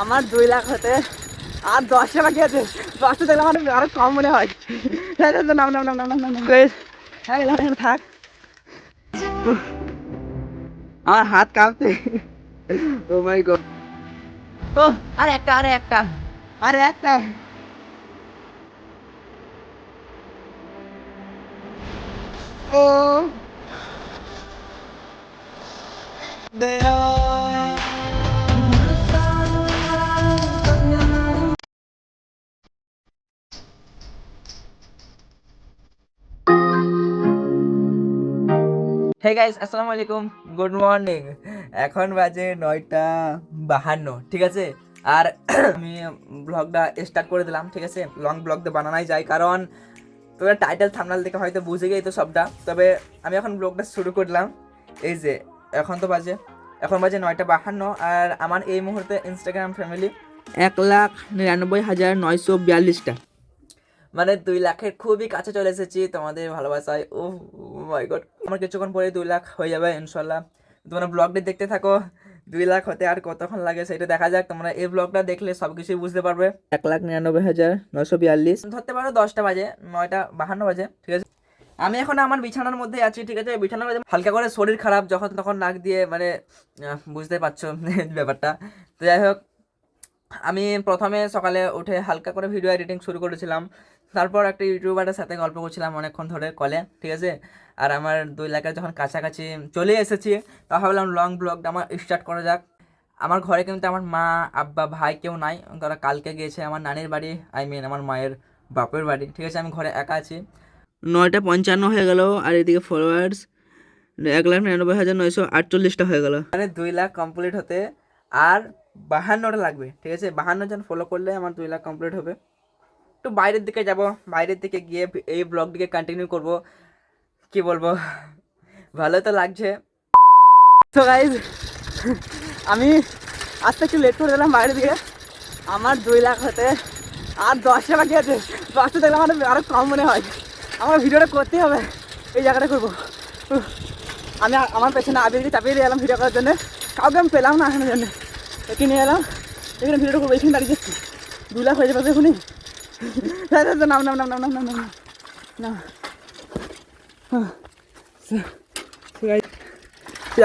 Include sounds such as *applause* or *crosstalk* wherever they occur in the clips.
আমার দুই লাখ হতে আর দশটা বাকি আছে। দশটা দেখলে আমার আরও কম মনে হয়। হ্যাঁ, হ্যাঁ, নাম নাম নাম নাম নাম হ্যাঁ থাক। আমার হাত কাঁপছে। ও মাই গড ও আর একটা আরে একটা আরে একটা। ও হে গাইস আসসালামু আলাইকুম। গুড মর্নিং এখন বাজে নয়টা বাহান্ন, ঠিক আছে? আর আমি ব্লগটা স্টার্ট করে দিলাম, ঠিক আছে? লং ব্লগ তো বানানোই যায়, কারণ তোমরা টাইটেল থামনাল দেখে হয়তো বুঝে গেই তো সবটা। তবে আমি এখন ব্লগটা শুরু করলাম। এই যে, এখন তো বাজে, এখন বাজে নয়টা বাহান্ন, আর আমার এই মুহূর্তে ইনস্টাগ্রাম ফ্যামিলি এক লাখ নিরানব্বই হাজার নয়শো বিয়াল্লিশটা। মানে দুই লাখের খুবই কাছে চলে এসেছি তোমাদের ভালোবাসায়। ও মাই গড আমার কিছুক্ষণ পরে দুই লাখ হয়ে যাবে ইনশাল্লাহ তোমরা ব্লগটি দেখতে থাকো দুই লাখ হতে আর কতক্ষণ লাগে সেটা দেখা যাক। তোমরা এই ব্লগটা দেখলে সব কিছুই বুঝতে পারবে। এক লাখ নিরানব্বই হাজার নশো বিয়াল্লিশ। ধরতে পারো দশটা বাজে নয়টা বাহান্ন বাজে ঠিক আছে? আমি এখন আমার বিছানার মধ্যে আছি ঠিক আছে? বিছানার মধ্যে হালকা করে শরীর খারাপ যখন তখন নাক দিয়ে মানে বুঝতে পারছ *laughs* ব্যাপারটা। তো যাই হোক আমি প্রথমে সকালে উঠে হালকা করে ভিডিও এডিটিং শুরু করেছিলাম। তারপর একটা ইউটিউবারের সাথে গল্প করছিলাম অনেকক্ষণ ধরে কলে, ঠিক আছে? আর আমার দুই লাখের যখন কাছাকাছি চলে এসেছি তা ভাবলাম লং ব্লগটা আমার স্টার্ট করা যাক। আমার ঘরে কিন্তু আমার মা, আব্বা, ভাই কেউ নাই। তারা কালকে গিয়েছে আমার নানির বাড়ি আই মিন আমার মায়ের বাপের বাড়ি, ঠিক আছে? আমি ঘরে একা আছি। নয়টা পঞ্চান্ন হয়ে গেল, আর এদিকে ফলোয়ার্স এক লাখ নিরানব্বই হাজার নয়শো আটচল্লিশটা হয়ে গেল। মানে দুই লাখ কমপ্লিট হতে, আর বাহান্নটা লাগবে, ঠিক আছে? বাহান্ন জন ফলো করলে আমার দুই লাখ কমপ্লিট হবে। একটু বাইরের দিকে যাব, বাইরের দিকে গিয়ে এই ব্লগটিকে কন্টিনিউ করব। কি বলব? ভালো তো লাগছে। তো গাইজ আমি আজকে একটু লেট করে দিলাম বাইরের দিকে। আমার দুই লাখ হতে আর দশটা বাকি আছে। দশটা দেখলে আমার আরও কম মনে হয়। আমার ভিডিওটা করতেই হবে। এই জায়গাটা করব। আমি আমার পেছনে আবিরকে চাপিয়ে দিয়ে এলাম ভিডিও করার জন্য। কাউকে আমি পেলাম না আসানোর জন্য। একে নিয়ে এলাম। এখানে ভিডিওটা করব এখানে দাঁড়িয়ে যাচ্ছি। দু লাখ হয়ে যাবে এখনই। হ্যাঁ, হ্যাঁ, নাম নাম নাম নাম নাম নাম নাম। না। যাই।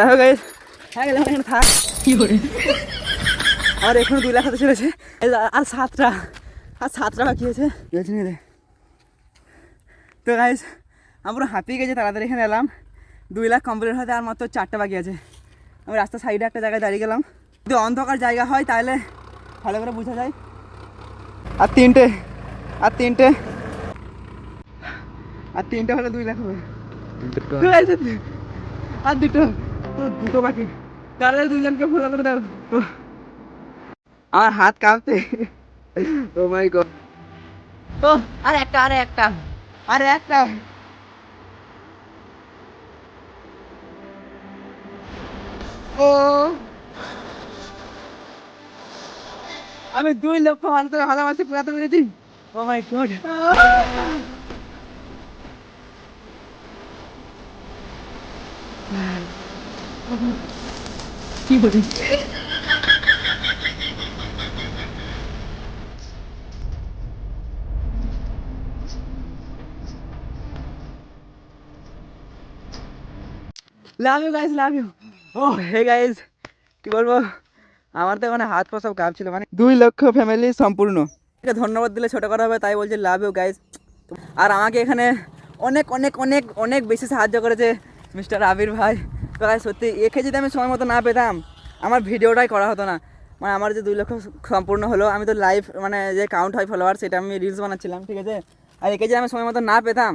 হোক guys, হ্যাঁ গেলাম এখানে থাক। কি করে? আর এখনও দুই লাখ হতে চলেছে। আর সাতটা আর সাতটা বাকি আছে। গেছে নিয়ে তো গাইজ আমি পুরো হাঁপিয়ে গেছে তাড়াতাড়ি এখানে এলাম। দুই লাখ কমপ্লিট হতে আর মাত্র চারটা বাকি আছে। আমি রাস্তার সাইডে একটা জায়গায় দাঁড়িয়ে গেলাম। যদি অন্ধকার জায়গা হয় তাহলে ভালো করে বোঝা যায়। আর তিনটে আর তিনটে। আর তিনটে হলে দুই লাখ হবে। আর দুটো। দুটো বাকি। তাহলে দুইজনকে ফোলা করে দাও। আমার হাত কাঁপছে। ও মাই গড ও আর একটা আরে একটা। আরে একটা। ও আমি দুই লক্ষ মানুষের ভালোবাসি পুরাতে পেরেছি ও মাই গড কি বলি? Love you guys love you oh hey guys কি বলব? আমার তো মানে হাত পা সব কাঁপছিল মানে দুই লক্ষ ফ্যামিলি সম্পূর্ণ। ধন্যবাদ দিলে ছোটো করা হবে, তাই বলছে লাভ ইউ গাইস আর আমাকে এখানে অনেক অনেক অনেক অনেক বেশি সাহায্য করেছে মিস্টার আবির ভাই। তো গাইস সত্যি, একে যদি আমি সময় মতো না পেতাম, আমার ভিডিওটাই করা হতো না। মানে আমার যে দুই লক্ষ সম্পূর্ণ হলো, আমি তো লাইভ মানে যে কাউন্ট হয় ফলোয়ার সেটা আমি রিলস বানাচ্ছিলাম, ঠিক আছে? আর একে যদি আমি সময় মতো না পেতাম,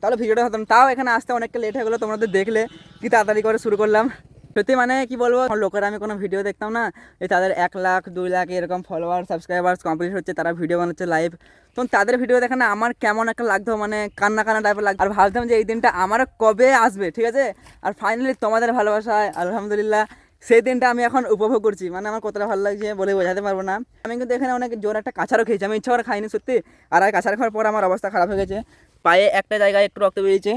তাহলে ভিডিওটা হতো না। তাও এখানে আসতে অনেকটা লেট হয়ে গেলো, তোমরা তো দেখলে, কি তাড়াতাড়ি করে শুরু করলাম। সত্যি মানে কি বলব? আমার লোকেরা আমি কোনো ভিডিও দেখতাম না। এই তাদের এক লাখ, দুই লাখ এরকম ফলোয়ার সাবস্ক্রাইবার্স কমপ্লিট হচ্ছে, তারা ভিডিও বানাচ্ছে লাইভ তখন তাদের ভিডিও দেখে না আমার কেমন একটা লাগতো মানে কান্না কান্না টাইপের লাগতো। আর ভাবতাম যে এই দিনটা আমারও কবে আসবে, ঠিক আছে? আর ফাইনালি তোমাদের ভালোবাসায়, আলহামদুলিল্লাহ, সেই দিনটা আমি এখন উপভোগ করছি। মানে আমার কতটা ভালো লাগছে বলে বোঝাতে পারব না। আমি কিন্তু এখানে অনেক জোর একটা কাছারও খেয়েছি। আমি ইচ্ছা করে খাইনি সত্যি। আর কাছার খাওয়ার পর আমার অবস্থা খারাপ হয়ে গেছে। পায়ে একটা জায়গায় একটু রক্ত বেরিয়েছে।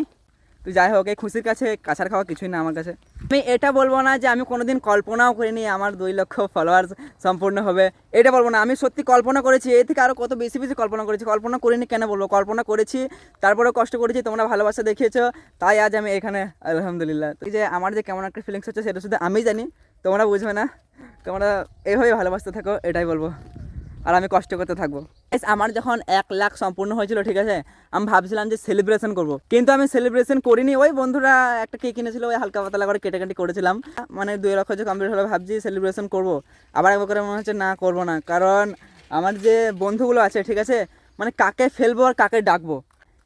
তো যাই হোক, এই খুশির কাছে কাছার খাওয়া কিছুই না আমার কাছে। আমি এটা বলব না যে আমি কোনোদিন কল্পনাও করিনি আমার দুই লক্ষ ফলোয়ার্স সম্পূর্ণ হবে। এটা বলব না, আমি সত্যি কল্পনা করেছি, এর থেকে আরও কত বেশি বেশি কল্পনা করেছি। কল্পনা করিনি কেন বলব? কল্পনা করেছি, তারপরেও কষ্ট করেছি, তোমরা ভালোবাসা দেখিয়েছো, তাই আজ আমি এখানে আলহামদুলিল্লাহ। তো যে আমার যে কেমন একটা ফিলিংস হচ্ছে সেটা শুধু আমি জানি, তোমরা বুঝবে না। তোমরা এইভাবেই ভালোবাসতে থাকো, এটাই বলব। আর আমি কষ্ট করতে থাকব। আমার যখন এক লাখ সম্পূর্ণ হয়েছিল, ঠিক আছে, আমি ভাবছিলাম যে সেলিব্রেশন করব। কিন্তু আমি সেলিব্রেশন করিনি। ওই বন্ধুরা একটা কেক কিনেছিল, ওই হালকা পাতলা করে কেটে কেটে করেছিলাম। মানে দুই লক্ষ যে কমপ্লিট হলো, ভাবছি সেলিব্রেশন করব। আবার একবার করে মনে হচ্ছে, না, করব না। কারণ আমার যে বন্ধুগুলো আছে, ঠিক আছে মানে কাকে ফেলব আর কাকে ডাকবো?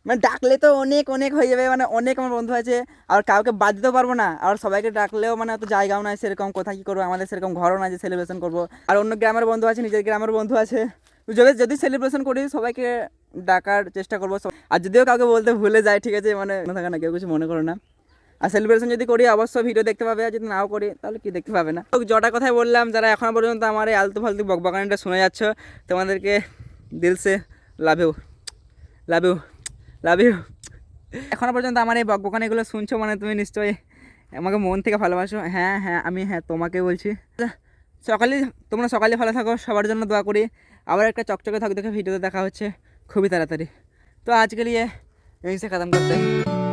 মানে ডাকলে তো অনেক অনেক হয়ে যাবে মানে অনেক আমার বন্ধু আছে, আর কাউকে বাদ দিতেও পারব না। আর সবাইকে ডাকলেও মানে অত জায়গাও নাই, সেরকম কোথায় কী করব, আমাদের সেরকম ঘরও নাই যে সেলিব্রেশন করব। আর অন্য গ্রামের বন্ধু আছে, নিজের গ্রামের বন্ধু আছে। যদি যদি সেলিব্রেশন করি, সবাইকে ডাকার চেষ্টা করব। আর যদিও কাউকে বলতে ভুলে যায় ঠিক আছে মানে থাকে না, কেউ কিছু মনে করো না। আর সেলিব্রেশন যদি করি, অবশ্যই ভিডিও দেখতে পাবে, আর যদি নাও করি, তাহলে কি দেখতে পাবে না? তো জটা কথাই বললাম, যারা এখনও পর্যন্ত আমার এই আলতু ফালতু বকবাগানটা শুনে যাচ্ছ, তোমাদেরকে দিলসে love you love you love you এখনো পর্যন্ত আমার এই বকবকানিগুলো শুনছো মানে তুমি নিশ্চয়ই আমাকে মন থেকে ভালোবাসো হ্যাঁ হ্যাঁ আমি হ্যাঁ তোমাকে বলছি সকালে তোমরা সকালে ভালো থাকো সবার জন্য দোয়া করি আবার একটা চকচকে থাক দেখে ভিডিওতে দেখা হচ্ছে খুবই তাড়াতাড়ি তো আজকে লিয়ে यहीं से ख़त्म करते हैं